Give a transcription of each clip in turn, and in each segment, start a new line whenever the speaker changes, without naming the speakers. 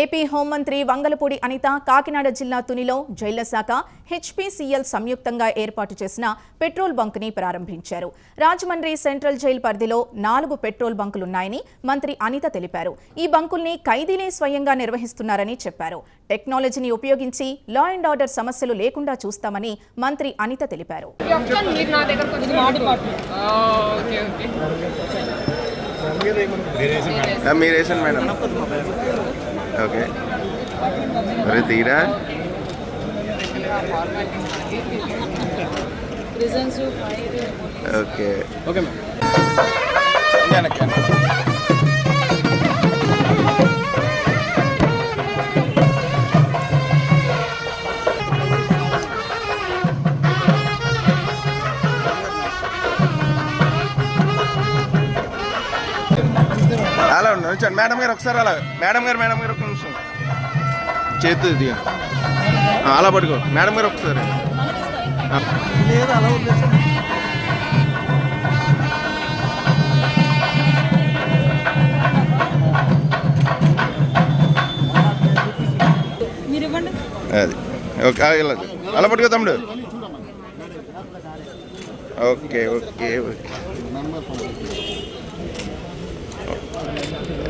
AP హోంమంత్రి వంగలపూడి అనిత కాకినాడ జిల్లా తునిలో జైళ్ళ శాఖ హెచ్పీసీఎల్ సంయుక్తంగా ఏర్పాటు చేసిన పెట్రోల్ బంక్ని ప్రారంభించారు. రాజమండ్రి సెంట్రల్ జైలు పరిధిలో నాలుగు పెట్రోల్ బంకులున్నాయని మంత్రి అనిత తెలిపారు. ఈ బంకుల్ని ఖైదీలే స్వయంగా నిర్వహిస్తున్నారని చెప్పారు. టెక్నాలజీని ఉపయోగించి లా అండ్ ఆర్డర్ సమస్యలు లేకుండా చూస్తామని మంత్రి అనిత తెలిపారు.
మీరు
మేడం. ఓకే. మరి తీరా? ఓకే.
Okay ma'am.
అలా ఉండు ఉంచండి మేడం గారు ఒకసారి అలా మేడం గారు మేడం గారు చేతి దిగ అలా పట్టుకో. మేడం గారు ఒకసారి. అది. ఓకే ఇలా. అలా పట్టుకో తమ్ముడు. Okay okay okay okay.
పోలీసుల చేతికి ఉంది.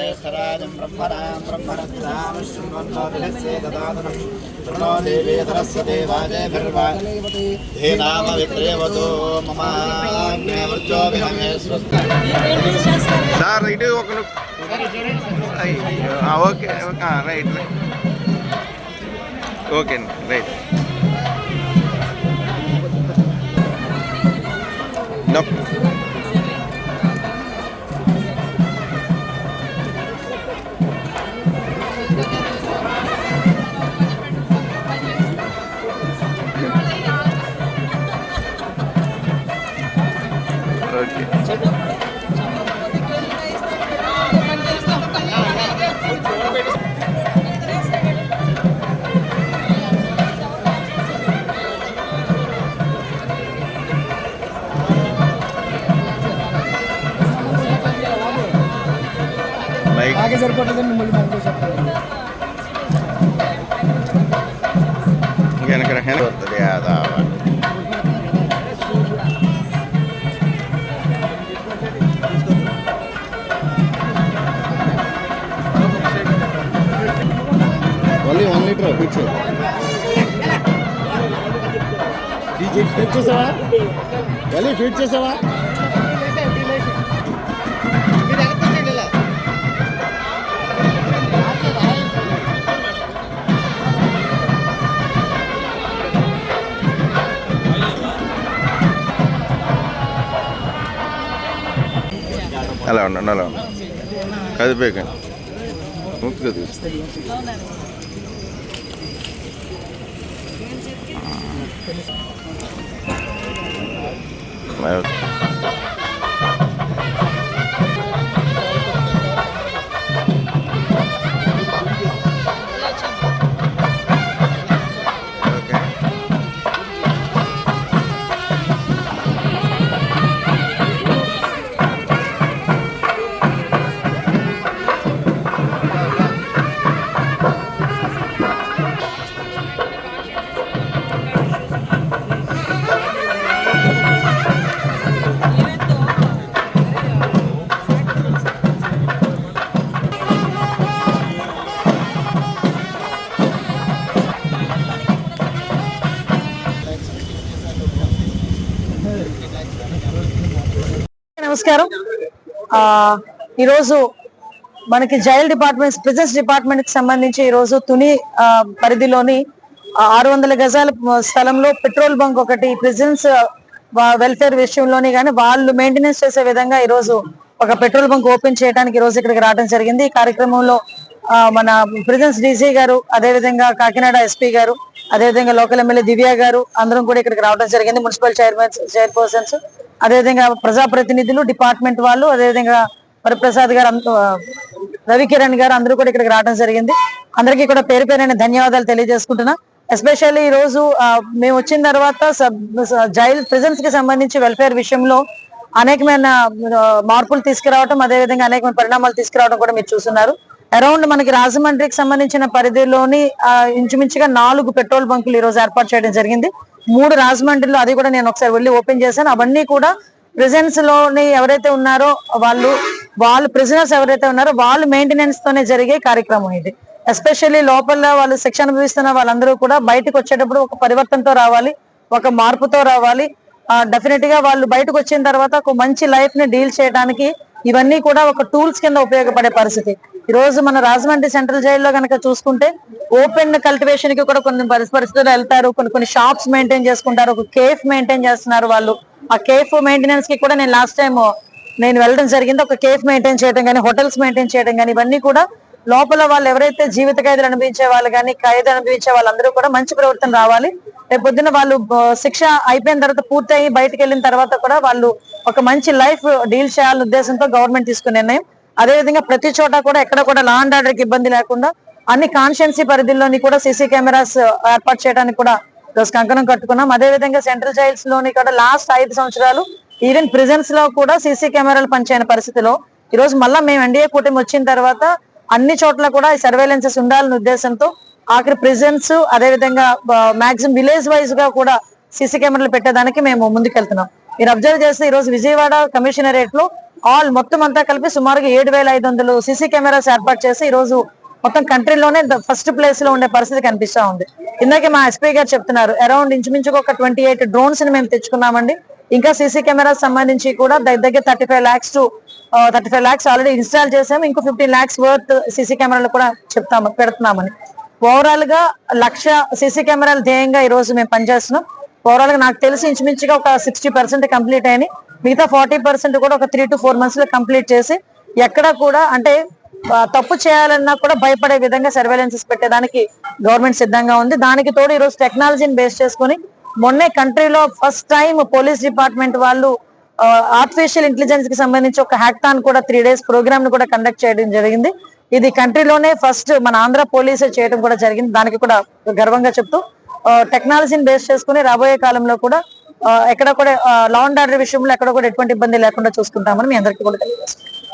ఉండండి
మంగళవాద్యాలు
జ్యేష్ఠరాజం బ్రహ్మణాం బ్రహ్మణస్యామ శృణ్వన్నోభిలస్యే దదాతనం ప్రణో దేవేతరస్య దేవాజయభిర్వాధేనామ విక్రేవతో మమాగ్నేవర్చోభినమే స్వస్తి
సార్ ఇటు ఒక ఓకే రైట్. ఓకే అండి రైట్. నొక్ మైక్
సరిపోతుందని మిమ్మల్ని చెప్పాలి
వెనక వెనక వస్తుంది
only one litre fix fit చేసావా? వెళ్ళి ఫిట్ చేసావా?
అలా ఉండండి అలా ఉండండి కదిపేకండి ముక్కుగా కది ఓకే
నమస్కారం. ఈరోజు మనకి జైల్ డిపార్ట్మెంట్ ప్రిజన్స్ డిపార్ట్మెంట్కి సంబంధించి ఈ రోజు తుని పరిధిలోని ఆరు వందల గజాల స్థలంలో పెట్రోల్ బంక్ ఒకటి ప్రిజన్స్ వెల్ఫేర్ విషయంలోని కానీ వాళ్ళు మెయింటెనెన్స్ చేసే విధంగా ఈ రోజు ఒక పెట్రోల్ బంక్ ఓపెన్ చేయడానికి ఈ రోజు ఇక్కడికి రావడం జరిగింది. ఈ కార్యక్రమంలో మన ప్రిజన్స్ డీజీ గారు అదేవిధంగా కాకినాడ ఎస్పీ గారు అదేవిధంగా లోకల్ ఎమ్మెల్యే దివ్య గారు అందరం కూడా ఇక్కడికి రావడం జరిగింది. మున్సిపల్ చైర్మన్ చైర్పర్సన్స్ అదేవిధంగా ప్రజాప్రతినిధులు డిపార్ట్మెంట్ వాళ్ళు అదేవిధంగా వరప్రసాద్ గారు రవికిరణ్ గారు అందరూ కూడా ఇక్కడికి రావడం జరిగింది. అందరికీ కూడా పేరు పేరైన ధన్యవాదాలు తెలియజేసుకుంటున్నా. ఎస్పెషల్లీ ఈ రోజు మేము వచ్చిన తర్వాత సబ్ జైల్ ప్రిజన్స్కి సంబంధించి వెల్ఫేర్ విషయంలో అనేకమైన మార్పులు తీసుకురావడం అదేవిధంగా అనేకమైన పరిణామాలు తీసుకురావడం కూడా మీరు చూస్తున్నారు. అరౌండ్ మనకి రాజమండ్రికి సంబంధించిన పరిధిలోని ఇంచుమించుగా నాలుగు పెట్రోల్ బంకులు ఈ రోజు ఏర్పాటు చేయడం జరిగింది. మూడు రాజమండ్రిలో అది కూడా నేను ఒకసారి వెళ్ళి ఓపెన్ చేశాను. అవన్నీ కూడా ప్రిజన్స్లోని ఎవరైతే ఉన్నారో వాళ్ళు వాళ్ళు ప్రిజనర్స్ ఎవరైతే ఉన్నారో వాళ్ళు మెయింటెనెన్స్ తోనే జరిగే కార్యక్రమం ఇది. ఎస్పెషల్లీ లోపల వాళ్ళు శిక్ష అనుభవిస్తున్న వాళ్ళందరూ కూడా బయటకు వచ్చేటప్పుడు ఒక పరివర్తనతో రావాలి ఒక మార్పుతో రావాలి. డెఫినెట్గా వాళ్ళు బయటకు వచ్చిన తర్వాత ఒక మంచి లైఫ్ని డీల్ చేయడానికి ఇవన్నీ కూడా ఒక టూల్స్ కింద ఉపయోగపడే పరిస్థితి. ఈ రోజు మన రాజమండ్రి సెంట్రల్ జైల్లో కనుక చూసుకుంటే ఓపెన్ కల్టివేషన్కి కూడా కొన్ని పరిస్థితులు పరిస్థితుల్లో వెళ్తారు. కొన్ని కొన్ని షాప్స్ మెయింటైన్ చేసుకుంటారు. ఒక కేఫ్ మెయింటైన్ చేస్తున్నారు వాళ్ళు. ఆ కేఫ్ మెయింటెనెన్స్కి కూడా నేను లాస్ట్ టైం నేను వెళ్ళడం జరిగింది. ఒక కేఫ్ మెయింటైన్ చేయడం కానీ హోటల్స్ మెయింటైన్ చేయడం కానీ ఇవన్నీ కూడా లోపల వాళ్ళు ఎవరైతే జీవిత ఖైదులు అనిపించే వాళ్ళు కానీ ఖైదు అనిపించే వాళ్ళందరూ కూడా మంచి ప్రవర్తన రావాలి. రేపు పొద్దున వాళ్ళు శిక్ష అయిపోయిన తర్వాత పూర్తయి బయటకు వెళ్ళిన తర్వాత కూడా వాళ్ళు ఒక మంచి లైఫ్ డీల్ చేయాలనే ఉద్దేశంతో గవర్నమెంట్ తీసుకునే నిర్ణయం. అదేవిధంగా ప్రతి చోట కూడా ఎక్కడ కూడా లా అండ్ ఆర్డర్కి ఇబ్బంది లేకుండా అన్ని కాన్షియన్సీ పరిధిలోని కూడా సీసీ కెమెరాస్ uh, ఏర్పాటు చేయడానికి కూడా కంకణం కట్టుకున్నాం. అదే విధంగా సెంట్రల్ జైల్స్లోని కూడా లాస్ట్ ఐదు సంవత్సరాలు ఈవెన్ ప్రిజన్స్లో కూడా సీసీ కెమెరాలు పనిచేయని పరిస్థితిలో ఈ రోజు మళ్ళా మేము ఎన్డీఏ కూటమి వచ్చిన తర్వాత అన్ని చోట్ల కూడా ఈ సర్వేలెన్సెస్ ఉండాలనే ఉద్దేశంతో ఆఖరి ప్రిజన్స్ అదే విధంగా మాక్సిమం విలేజ్ వైజ్గా కూడా సీసీ కెమెరాలు పెట్టేదానికి మేము ముందుకెళ్తున్నాం. మీరు అబ్జర్వ్ చేస్తే ఈ రోజు విజయవాడ కమిషనరేట్లో ఆల్ మొత్తం అంతా కలిపి సుమారుగా ఏడు వేల ఐదు వందలు సీసీ కెమెరాస్ ఏర్పాటు చేసి ఈ రోజు మొత్తం కంట్రీలోనే ఫస్ట్ ప్లేస్లో ఉండే పరిస్థితి కనిపిస్తా ఉంది. ఇందాకే మా ఎస్పీ గారు చెప్తున్నారు అరౌండ్ ఇంచుమించుగా ఒక ట్వంటీ ఎయిట్ డ్రోన్స్ని మేము తెచ్చుకున్నామండి. ఇంకా సీసీ కెమెరాస్ సంబంధించి కూడా దగ్గర దగ్గర thirty five lakhs to thirty five lakhs already install చేసాము ఇంకో ఫిఫ్టీన్ లాక్స్ వర్త్ సీసీ కెమెరాలు కూడా చెప్తాము పెడుతున్నామని. ఓవరాల్గా లక్ష సీసీ కెమెరాలు ధ్యేయంగా ఈ రోజు మేము పనిచేస్తున్నాం. ఓవరాల్గా నాకు తెలిసి ఇంచుమించుగా ఒక సిక్స్టీ పర్సెంట్ కంప్లీట్ అయినాయి. మిగతా ఫార్టీ పర్సెంట్ కూడా ఒక త్రీ టు ఫోర్ మంత్స్లో కంప్లీట్ చేసి ఎక్కడ కూడా అంటే తప్పు చేయాలన్నా కూడా భయపడే విధంగా సర్వేలెన్సెస్ పెట్టేదానికి గవర్నమెంట్ సిద్ధంగా ఉంది. దానికి తోడు ఈరోజు రోజు టెక్నాలజీని బేస్ చేసుకుని మొన్నే కంట్రీలో ఫస్ట్ టైం పోలీస్ డిపార్ట్మెంట్ వాళ్ళు ఆర్టిఫిషియల్ ఇంటెలిజెన్స్కి సంబంధించి ఒక హ్యాక్థాన్ కూడా త్రీ డేస్ ప్రోగ్రామ్ను కూడా కండక్ట్ చేయడం జరిగింది. ఇది కంట్రీలోనే ఫస్ట్ మన ఆంధ్ర పోలీసే చేయడం కూడా జరిగింది. దానికి కూడా గర్వంగా చెప్తూ టెక్నాలజీని బేస్ చేసుకుని రాబోయే కాలంలో కూడా ఎక్కడ కూడా లా అండ్ ఆర్డర్ విషయంలో ఎక్కడ కూడా ఎటువంటి ఇబ్బంది లేకుండా చూసుకుంటామని మీ అందరికీ కూడా తెలియజేస్తున్నాం